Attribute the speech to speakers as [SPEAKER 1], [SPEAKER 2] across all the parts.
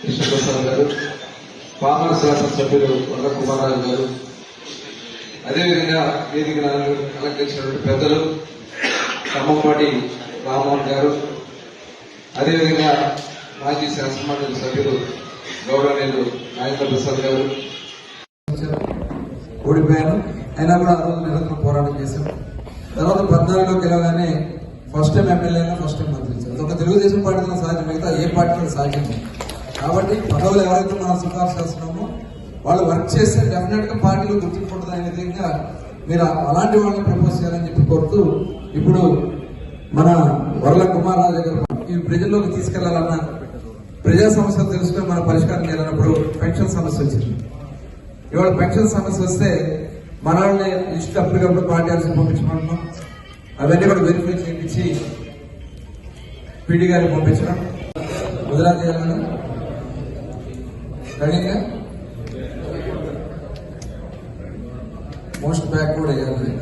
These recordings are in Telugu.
[SPEAKER 1] కృష్ణప్రసాద్ గారు పామర శాసన సభ్యులు వల్ల గారు. అదేవిధంగా వేదిక అలంకరించినటువంటి పెద్దలు ఖమ్మంపాటి రామ్మోహన్ గారు. అదేవిధంగా మాజీ శాసనమండలి సభ్యులు గౌరవనీయులు నాగేంద్ర ప్రసాద్ గారు.
[SPEAKER 2] ఓడిపోయాను అయినా కూడా ఆ రోజు నిరంతరం పోరాటం చేశాను తర్వాత పద్నాలుగులోకి వెళ్ళగానే first time MLA first time మంత్రి ఇచ్చారు అదొక తెలుగుదేశం పార్టీతో సాధ్యం మిగతా ఏ పార్టీతో సాధ్యం లేదు. కాబట్టి పదవులు ఎవరైతే మనం సిఫార్సు చేస్తున్నామో వాళ్ళు వర్క్ చేస్తే డెఫినెట్గా పార్టీలో గుర్తింపు ఉంటుంది అనే విధంగా మీరు అలాంటి వాళ్ళని ప్రపోజ్ చేయాలని చెప్పి కోరుతూ ఇప్పుడు మన వరల కుమార్ రాజు గారు ఈ ప్రజల్లోకి తీసుకెళ్ళాలన్న ప్రజా సమస్యలు తెలుసుకొని మన పరిష్కారం చేయాలన్నప్పుడు పెన్షన్ సమస్య వచ్చింది. ఇవాళ పెన్షన్ సమస్య వస్తే మన వాళ్ళని లిస్ట్ అప్పటికప్పుడు పార్టీ ఆఫీస్ పంపించమంటున్నాం అవన్నీ కూడా వెరిఫై చేయించి పీడి గారికి పంపించడం. వదిలా చేయాలని running na most backward air में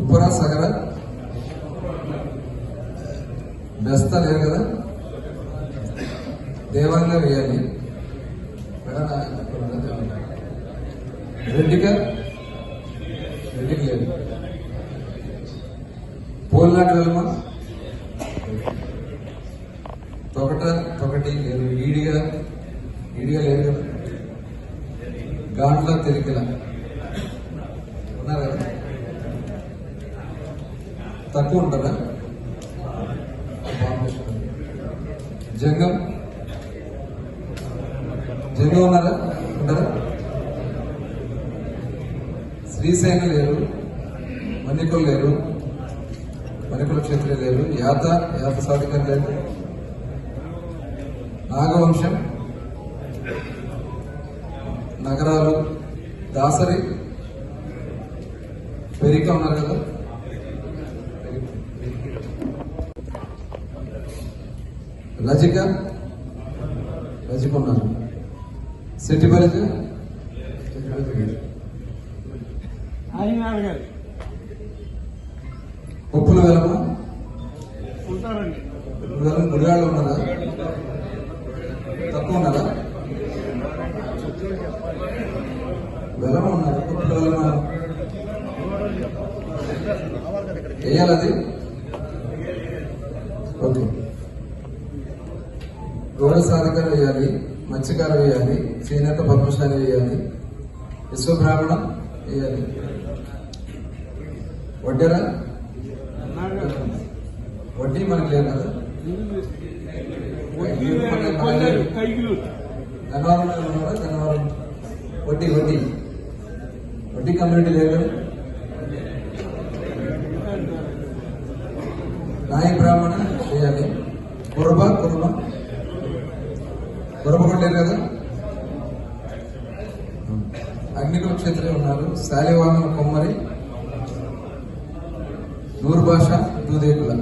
[SPEAKER 2] उपरा सगरा बेस्ट एयर कदा देवांग एयर रेड గాండ్ల తిరిగిల ఉన్నారు? కదా తక్కువ ఉంటారా జంగం. జంగం ఉన్నారా? ఉంటారా శ్రీశైలం లేరు మణికులు లేరు మణికుల క్షేత్రం లేరు యాత యాత సాధికారు లేదు. నాగవంశం. నగరాలు దాసరి పెరిక ఉన్నారు కదా రజిక రజిక ఉన్నారు.
[SPEAKER 3] ఆయన గారు.
[SPEAKER 2] ఉప్పుల వెలమ.
[SPEAKER 3] ఉంటారండి.
[SPEAKER 2] ఉన్నారా తక్కువ ఉన్నారా వెలమ ఉన్నారు వేయాలది ఓకే. గౌడ సాధకాలు వేయాలి మత్స్యకారు వేయాలి చేనేత పద్మశాలి వేయాలి విశ్వబ్రాహ్మణ వేయాలి. వడ్డెరా? వడ్డీ మనకి లేదు కదా. గన్నవరం ఉన్నారా? గన్నవరం. వడ్డీ వడ్డీ. వడ్డీ కమ్యూనిటీ లేదు నాయి నాయ బ్రాహ్మణ చేయాలి. కురబ కురబ కుర్బ కదా? అగ్నికుల క్షేత్రం ఉన్నారు. శాలివాహన కొమ్మరి. నూరు భాష దూదేకుల.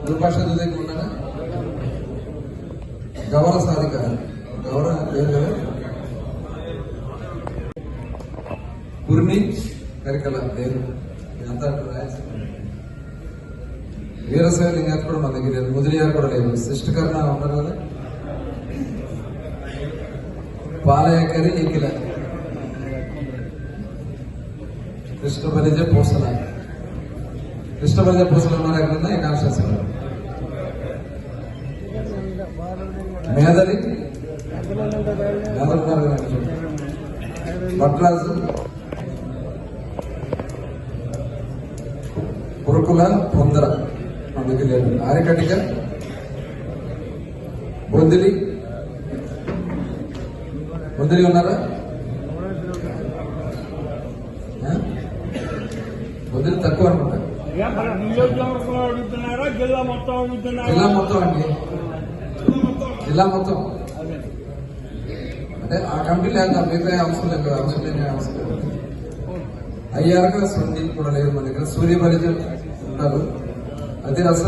[SPEAKER 2] నూరు భాష దూదేకుల గౌరవ సాధికార గౌరవ లేదు కదా కుర్మి కరికల పేరు. ఇదంతా రాయలసీమ వీరశైవ కూడా మన దగ్గర లేదు ముదిరి గారు కూడా లేదు శిష్టకరణ ఉన్నారు కదా? పాలయకరి ఈకిల. కృష్ణ బలిజ పూసల. కృష్ణ బలిజ పూసలు ఉన్నారు ఎక్కడన్నా? ఈ కాన్స్టిట్యూన్సీలో మేదరి మేదరి. భట్రాజు పురుకుల పొందర. దగ్గర లేదు. ఆరికటిక బొందిలి? బొందిలి ఉన్నారా? బొందిలి తక్కువ అనుకుంటా.
[SPEAKER 3] జిల్లా మొత్తం
[SPEAKER 2] జిల్లా మొత్తం అండి. జిల్లా మొత్తం. అంటే ఆ కమిటీ లేదు మిగతా అవసరం లేదు అవసరం లేని అవసరం లేదు. అయ్యారుగా సొంది కూడా లేదు మన దగ్గర సూర్య పరిచయం ఉంటారు. అదే రస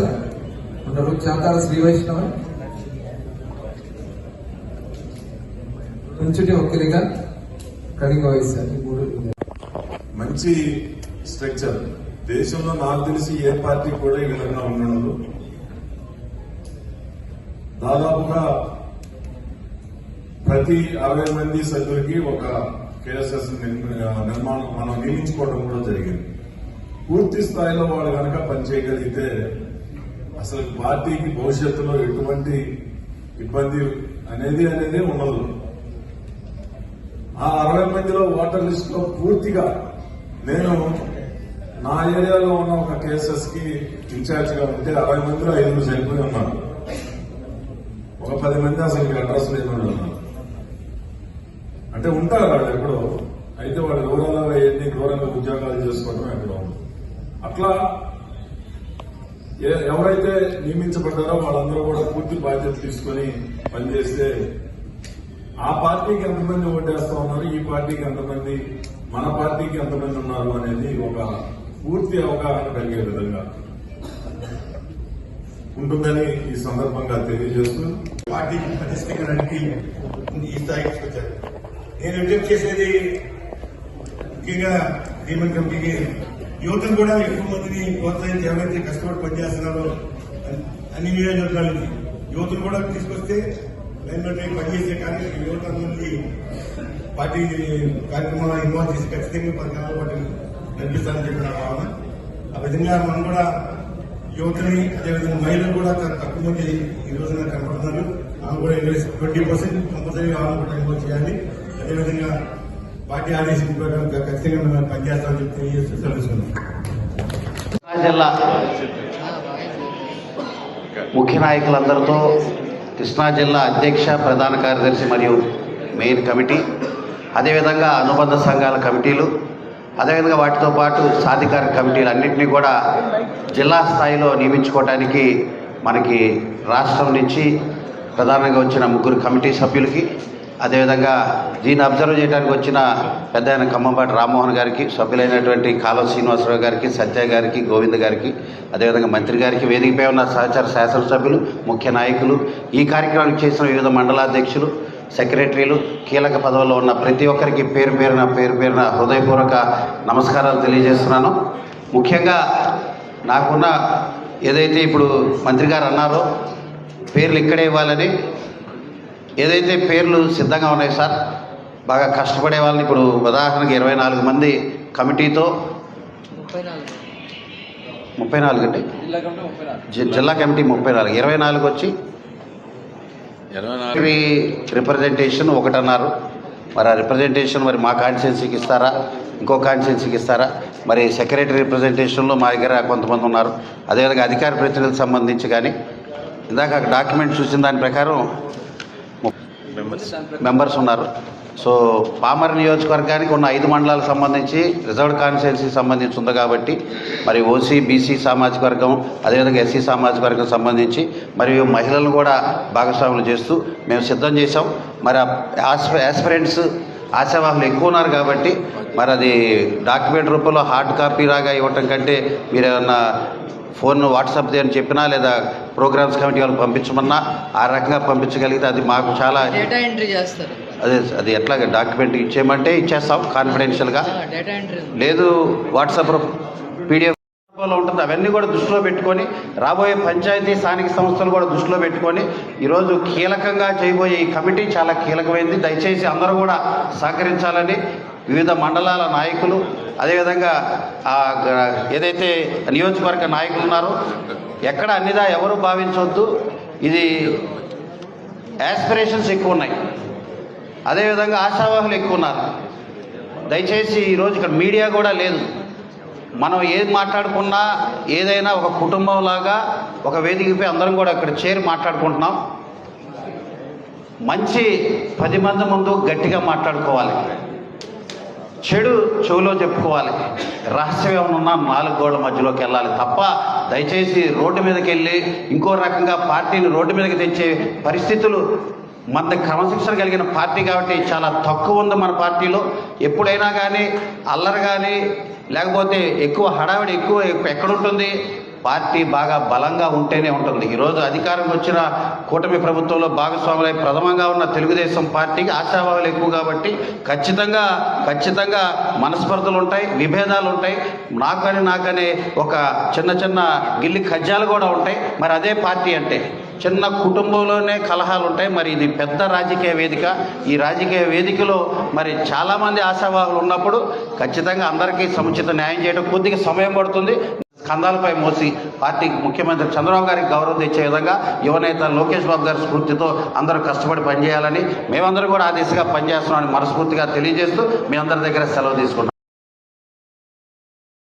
[SPEAKER 2] ఉంటారు. చాతాల శ్రీ వైష్ణవ. కుంచుటి ఒక్కరిగా కడిగి వయసు మూడు
[SPEAKER 4] మంచి స్ట్రక్చర్. దేశంలో నాకు తెలిసి ఏ పార్టీ కూడా ఈ విధంగా ఉండడం దాదాపుగా ప్రతి అరవై మంది సభ్యులకి ఒక కేఎస్ఎస్ నిర్మాణం మనం నియమించుకోవడం కూడా జరిగింది. పూర్తి స్థాయిలో వాళ్ళు కనుక పనిచేయగలిగితే అసలు పార్టీకి భవిష్యత్తులో ఎటువంటి ఇబ్బంది అనేది అనేది ఉండదు. ఆ అరవై మందిలో ఓటర్ లిస్ట్లో పూర్తిగా నేను నా ఏరియాలో ఉన్న ఒక కేసెస్కి ఇన్ఛార్జ్గా ఉంటే అరవై మందిలో ఐదుగురు చనిపోయి ఉన్నారు. పది మంది అసలు అడ్రస్ లేని వాళ్ళు ఉన్నారు. అంటే ఉంటారు వాళ్ళు ఎక్కడో. అయితే వాళ్ళు దూరంలో ఎన్ని ఘోరంగా ఉద్యోగాలు చేసుకోవడం ఎక్కడో అట్లా ఎవరైతే నియమించబడ్డారో వాళ్ళందరూ కూడా పూర్తి బాధ్యత తీసుకొని పనిచేస్తే ఆ పార్టీకి ఎంతమంది ఓటేస్తా ఉన్నారు ఈ పార్టీకి ఎంతమంది మన పార్టీకి ఎంతమంది ఉన్నారు అనేది ఒక పూర్తి అవగాహన కలిగే విధంగా. ఉంటుందని ఈ సందర్భంగా తెలియజేస్తూ
[SPEAKER 5] పార్టీకి ప్రతిష్ఠించడానికి ఈ స్థాయికి వచ్చారు నేను విజ్ఞప్తి చేసేది ముఖ్యంగా భీమన్ కమిటీకి యువతను కూడా ఎక్కువ మందిని ప్రోత్సహించి ఎవరైతే కష్టపడి పనిచేస్తున్నారో అన్ని- అన్ని నియోజకవర్గాల నుంచి యువతను కూడా తీసుకొస్తే లైన్లో పనిచేసే కానీ యువత అందరినీ పార్టీ కార్యక్రమంలో ఇన్వాల్వ్ చేసి ఖచ్చితంగా పథకాలు పాటు నడిపిస్తానని చెప్పిన భావన. ఆ విధంగా మనం కూడా యువతని అదేవిధంగా మహిళలు కూడా తక్కువ మంది ఈ రోజున కనపడుతున్నారు. ఆమె కూడా ట్వంటీ పర్సెంట్ కంపల్సరీ ఆమె కూడా చేయాలి. అదేవిధంగా పార్టీ ఆదేశం ప్రకారం ఖచ్చితంగా మేము పనిచేస్తామని చెప్పి తెలియజేస్తూ తెలుసుకున్నాం
[SPEAKER 6] కృష్ణా జిల్లా ముఖ్య నాయకులందరితో కృష్ణా జిల్లా అధ్యక్ష ప్రధాన కార్యదర్శి మరియు మెయిన్ కమిటీ అదేవిధంగా అనుబంధ సంఘాల కమిటీలు అదేవిధంగా వాటితో పాటు సాధికార కమిటీలు అన్నింటినీ కూడా జిల్లా స్థాయిలో నియమించుకోవడానికి మనకి రాష్ట్రం నుంచి ప్రధానంగా వచ్చిన ముగ్గురు కమిటీ సభ్యులకి అదేవిధంగా దీన్ని అబ్జర్వ్ చేయడానికి వచ్చిన పెద్ద ఆయన ఖమ్మంపాటి రామ్మోహన్ గారికి సభ్యులైనటువంటి కాలువ శ్రీనివాసరావు గారికి సత్య గారికి గోవింద్ గారికి అదేవిధంగా మంత్రి గారికి వేదికపై ఉన్న సహచార శాసనసభ్యులు ముఖ్య నాయకులు ఈ కార్యక్రమానికి చేసిన వివిధ మండలాధ్యక్షులు సెక్రటరీలు కీలక పదవుల్లో ఉన్న ప్రతి ఒక్కరికి పేరు పేరున పేరు పేరున హృదయపూర్వక నమస్కారాలు తెలియజేస్తున్నాను. ముఖ్యంగా నాకున్న ఏదైతే ఇప్పుడు మంత్రి గారు అన్నారో పేర్లు ఇక్కడే ఇవ్వాలని. ఏదైతే పేర్లు సిద్ధంగా ఉన్నాయి సార్ బాగా కష్టపడే వాళ్ళని ఇప్పుడు ఉదాహరణకి ఇరవై నాలుగు మంది కమిటీతో ముప్పై నాలుగు. అండి
[SPEAKER 2] జిల్లా కమిటీ ముప్పై నాలుగు
[SPEAKER 6] జిల్లా కమిటీ ముప్పై నాలుగు. ఇరవై నాలుగు వచ్చి రిప్రజెంటేషన్ ఒకటి అన్నారు మరి ఆ రిప్రజెంటేషన్ మరి మా కాన్స్టిట్యున్సీకి ఇస్తారా? ఇంకో కాన్స్టిట్యున్సీకి ఇస్తారా? మరి సెక్రటరీ రిప్రజెంటేషన్లో మా దగ్గర కొంతమంది ఉన్నారు. అదేవిధంగా అధికార ప్రతినిధులకు సంబంధించి కానీ ఇందాక డాక్యుమెంట్ చూసిన దాని ప్రకారం మెంబర్స్ ఉన్నారు. సో పామర్ నియోజకవర్గానికి ఉన్న ఐదు మండలాలకు సంబంధించి రిజర్వ్డ్ కాన్స్టిట్యున్సీకి సంబంధించి ఉంది కాబట్టి మరి ఓసీ బీసీ సామాజిక వర్గం అదేవిధంగా ఎస్సీ సామాజిక వర్గం సంబంధించి మరియు మహిళలను కూడా భాగస్వాములు చేస్తూ మేము సిద్ధం చేశాం. మరి యాస్పిరెంట్స్ ఆశావాహులు ఎక్కువ ఉన్నారు కాబట్టి మరి అది డాక్యుమెంట్ రూపంలో హార్డ్ కాపీ లాగా ఇవ్వటం కంటే మీరు ఏమన్నా ఫోన్ వాట్సాప్ అని చెప్పినా లేదా ప్రోగ్రామ్స్ కమిటీ వాళ్ళకి పంపించమన్నా ఆ రకంగా పంపించగలిగితే అది మాకు చాలా
[SPEAKER 7] డేటా ఎంట్రీ చేస్తారు.
[SPEAKER 6] అదే అది ఎట్లాగ డాక్యుమెంట్ ఇచ్చేయమంటే ఇచ్చేస్తాం కాన్ఫిడెన్షియల్గా. లేదు వాట్సాప్ పీడిఎఫ్ ఉంటుంది అవన్నీ కూడా దృష్టిలో పెట్టుకొని రాబోయే పంచాయతీ స్థానిక సంస్థలు కూడా దృష్టిలో పెట్టుకొని ఈరోజు కీలకంగా చేయబోయే ఈ కమిటీ చాలా కీలకమైంది. దయచేసి అందరూ కూడా సహకరించాలని వివిధ మండలాల నాయకులు అదేవిధంగా ఏదైతే నియోజకవర్గ నాయకులు ఉన్నారో ఎక్కడ అన్నిదా ఎవరు భావించవద్దు ఇది యాస్పిరేషన్స్ ఎక్కువ ఉన్నాయి. అదేవిధంగా ఆశావాహులు ఎక్కువ ఉన్నారు దయచేసి ఈరోజు ఇక్కడ మీడియా కూడా లేదు. మనం ఏది మాట్లాడుకున్నా ఏదైనా ఒక కుటుంబం లాగా ఒక వేదికపై అందరం కూడా ఇక్కడ చేరి మాట్లాడుకుంటున్నాం. మంచి పది మంది ముందు గట్టిగా మాట్లాడుకోవాలి. చెడు చెవులో చెప్పుకోవాలి. రహస్యం ఉన్న నాలుగు గోడల మధ్యలోకి వెళ్ళాలి తప్ప దయచేసి రోడ్డు మీదకి వెళ్ళి ఇంకో రకంగా పార్టీని రోడ్డు మీదకి తెచ్చే పరిస్థితులు మన క్రమశిక్షణ కలిగిన పార్టీ కాబట్టి చాలా తక్కువ ఉంది మన పార్టీలో. ఎప్పుడైనా కానీ అల్లరి కానీ లేకపోతే ఎక్కువ హడావిడి ఎక్కువ ఎక్కడుంటుంది పార్టీ బాగా బలంగా ఉంటేనే ఉంటుంది. ఈరోజు అధికారం వచ్చిన కూటమి ప్రభుత్వంలో భాగస్వాములై ప్రథమంగా ఉన్న తెలుగుదేశం పార్టీకి ఆశాభావాలు ఎక్కువ కాబట్టి ఖచ్చితంగా ఖచ్చితంగా మనస్పర్ధలు ఉంటాయి విభేదాలు ఉంటాయి. నాకని నాకనే ఒక చిన్న చిన్న గిల్లి ఖజ్యాలు కూడా ఉంటాయి. మరి అదే పార్టీ అంటే చిన్న కుటుంబంలోనే కలహాలు ఉంటాయి. మరి ఇది పెద్ద రాజకీయ వేదిక. ఈ రాజకీయ వేదికలో మరి చాలామంది ఆశావాహులు ఉన్నప్పుడు ఖచ్చితంగా అందరికీ సముచిత న్యాయం చేయడం కొద్దిగా సమయం పడుతుంది. కందాలపై మోసి పార్టీ ముఖ్యమంత్రి చంద్రబాబు గారికి గౌరవం తెచ్చే విధంగా యువనేత లోకేష్ బాబు గారి స్ఫూర్తితో అందరూ కష్టపడి పనిచేయాలని మేమందరూ కూడా ఆ దిశగా పనిచేస్తున్నామని మనస్ఫూర్తిగా తెలియజేస్తూ మీ అందరి దగ్గర సెలవు తీసుకుంటాం